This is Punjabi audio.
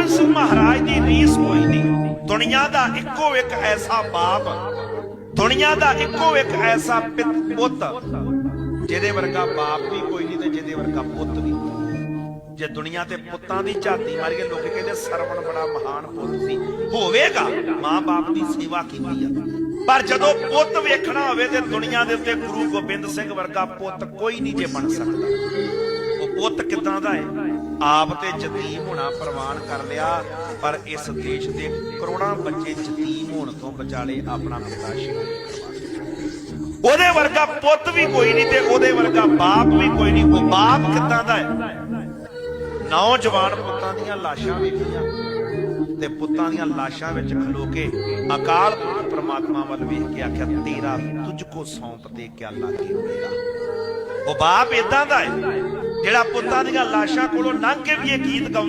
ਗੋਬਿੰਦ ਸਿੰਘ ਮਹਾਰਾਜ ਦੀ ਰੀਸ ਕੋਈ ਨਹੀਂ ਦੁਨੀਆ ਦਾ ਇੱਕੋ ਇੱਕ ਐਸਾ ਬਾਪ, ਦੁਨੀਆ ਦਾ ਇੱਕੋ ਇੱਕ ਐਸਾ ਪੁੱਤ ਜਿਹਦੇ ਵਰਗਾ ਬਾਪ ਵੀ ਕੋਈ ਨਹੀਂ ਤੇ ਜਿਹਦੇ ਵਰਗਾ ਪੁੱਤ ਵੀ ਜੇ ਦੁਨੀਆ ਤੇ ਪੁੱਤਾਂ ਦੀ ਝਾਤੀ ਮਾਰੀਏ, ਲੋਕ ਕਹਿੰਦੇ ਸਰਵਣ ਬੜਾ ਮਹਾਨ ਪੁੱਤ ਸੀ। ਹੋਵੇਗਾ? ਮਾਂ-ਬਾਪ ਦੀ ਸੇਵਾ ਕੀਤੀ ਆ। ਪਰ ਜਦੋਂ ਪੁੱਤ ਵੇਖਣਾ ਹੋਵੇ ਤੇ ਦੁਨੀਆ ਦੇ ਉੱਤੇ ਗੁਰੂ ਗੋਬਿੰਦ ਸਿੰਘ ਵਰਗਾ ਪੁੱਤ ਕੋਈ ਨਹੀਂ ਜੇ ਬਣ ਸਕਦਾ। ਪੁੱਤ ਕਿਦਾਂ ਦਾ ਹੈ ਆਪ ਤੇ ਜਤੀਮ ਹੋਣਾ ਪ੍ਰਵਾਨ ਕਰ ਲਿਆ, ਪਰ ਇਸ ਦੇਸ਼ ਦੇ ਕਰੋੜਾਂ ਬੱਚੇ ਯਤੀਮ ਹੋਣ ਤੋਂ ਬਚਾਲੇ ਆਪਣਾ ਪਿਤਾ ਸ਼ਹੀਦ ਉਹਦੇ ਵਰਗਾ ਪੁੱਤ ਵੀ ਕੋਈ ਨਹੀਂ ਤੇ ਉਹਦੇ ਵਰਗਾ ਬਾਪ ਵੀ ਕੋਈ ਨਹੀਂ। ਉਹ ਬਾਪ ਕਿਦਾਂ ਦਾ ਹੈ ਨੌਜਵਾਨ ਪੁੱਤਾਂ ਦੀਆਂ ਲਾਸ਼ਾਂ ਵੇਖੀਆਂ ਤੇ ਪੁੱਤਾਂ ਦੀਆਂ ਲਾਸ਼ਾਂ ਵਿੱਚ ਖਲੋ ਕੇ ਅਕਾਲ ਪੁਰਖ ਪ੍ਰਮਾਤਮਾ ਵੱਲ ਵੇਖ ਕੇ ਆਖਿਆ, ਤੇਰਾ ਤੁਝ ਕੋ ਸੌਂਪ ਦੇ ਕਿਆ ਲਾਗੇ ਮੇਰਾ ਉਹ ਬਾਪ ਇਦਾਂ ਦਾ ਹੈ ਜਿਹੜਾ ਪੁੱਤਾਂ ਦੀਆਂ ਲਾਸ਼ਾਂ ਕੋਲੋਂ ਲੰਘ ਕੇ ਵੀ ਇਹ ਗੀਤ ਗਾਉਂਦਾ